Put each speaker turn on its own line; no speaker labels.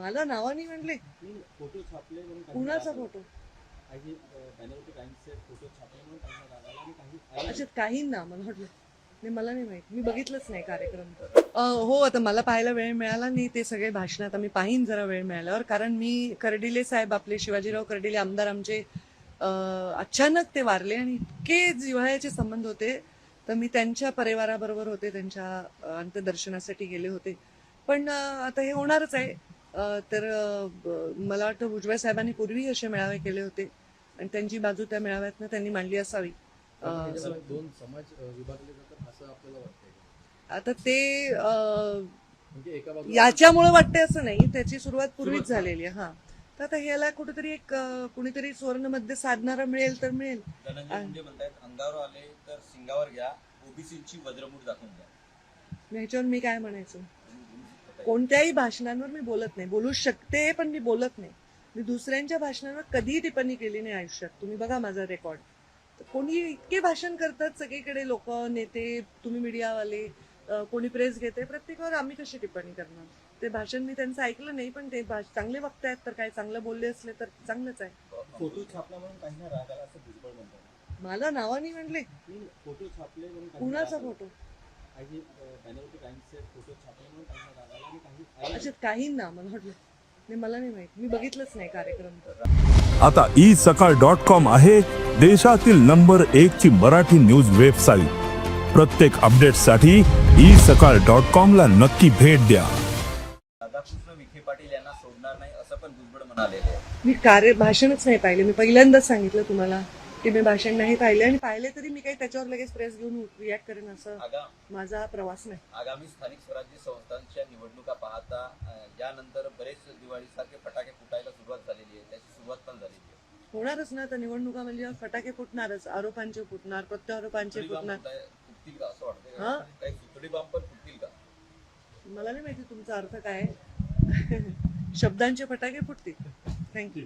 मला नावानी म्हणले.
फोटो छापले
कुणाचा फोटो? अच्छा काहींना मला वाटलं. नाही मला नाही माहीत. मी बघितलंच नाही कार्यक्रम हो आता मला पाहायला वेळ मिळाला नाही ते सगळे भाषण आता मी पाहीन जरा वेळ मिळाल्यावर. कारण मी कर्डिले साहेब आपले शिवाजीराव कर्डिले आमदार आमचे अचानक ते वारले आणि इतके जिव्हाळ्याचे संबंध होते. तर मी त्यांच्या परिवाराबरोबर होते त्यांच्या अंत्यदर्शनासाठी गेले होते. पण आता हे होणारच आहे. तर मला वाटतं भुजबळ साहेबांनी पूर्वी असे मेळावे केले होते. आणि त्यांची बाजू त्या मेळाव्यातनं त्यांनी मांडली असावी.
दोन समाज विभागले जातात असं आपल्याला वाटतंय?
आता ते
म्हणजे
याच्यामुळे वाटते असं नाही. त्याची सुरुवात पूर्वीच झालेली आहे. हा. तर आता ह्याला कुठेतरी एक कुणीतरी सुवर्णमध्ये साधणारा मिळेल तर मिळेल.
अंगावर आले तर सिंगावर घ्या. ओबीसीची वज्रमूठ दाखवून द्या.
ह्याच्यावर मी काय म्हणायचं? कोणत्याही भाषणांवर मी बोलत नाही. बोलू शकते पण मी बोलत नाही. मी दुसऱ्यांच्या भाषणांवर कधीही टिप्पणी केली नाही आयुष्यात. तुम्ही बघा माझा रेकॉर्ड. कोणी इतके भाषण करतात सगळीकडे लोक नेते तुम्ही मीडियावाले कोणी प्रेस घेते प्रत्येकावर आम्ही कशी टिप्पणी करणार? ते भाषण मी त्यांचं ऐकलं नाही पण ते चांगले वक्ते आहेत तर काय चांगलं बोलले असले तर चांगलंच आहे.
फोटो छापला म्हणून
मला नावानी म्हणले.
फोटो छापले
कुणाचा. फोटो?
काही बॅनरवरती काहींचे फोटो छापले म्हणून काही राग आला आणि काही
अच्छा काहींना मला वाटलं नाही मला नाही माहीत. मी बघितलंच नाही कार्यक्रम.
आता ई सकाळ डॉट कॉम आहे देशातील नंबर एक ची मराठी न्यूज वेबसाईट प्रत्येक अपडेटसाठी ई सकाळ डॉट कॉम ला नक्की भेट द्या.
राधाकृष्ण विखे पाटील यांना सोडणार नाही असं पण भुजबळ म्हणालेले आहे.
मी कार्य भाषणच नाही पाहिले. मी पहिल्यांदाच सांगितलं तुम्हाला. की मी भाषण नाही पाहिले आणि पाहिले तरी मी काही त्याच्यावर लगेच प्रेस घेऊन रिॲक्ट करेन असं माझा प्रवास नाही.
आगामी स्थानिक स्वराज्य संस्थांच्या निवडणुका पाहता यानंतर बरेच दिवाळीसारखे फटाके फुटायला सुरुवात झालेली आहे. त्याची सुरुवात पण झालेली आहे.
होणारच ना तर निवडणुका म्हणजे फटाके फुटणारच आरोपांचे फुटणार प्रत्यारोपांचे फुटणार.
फुटतील का असं वाटतं
हा?
काही पण फुटतील का?
मला नाही माहिती तुमचा अर्थ काय आहे. शब्दांचे फटाके फुटतील. थँक्यू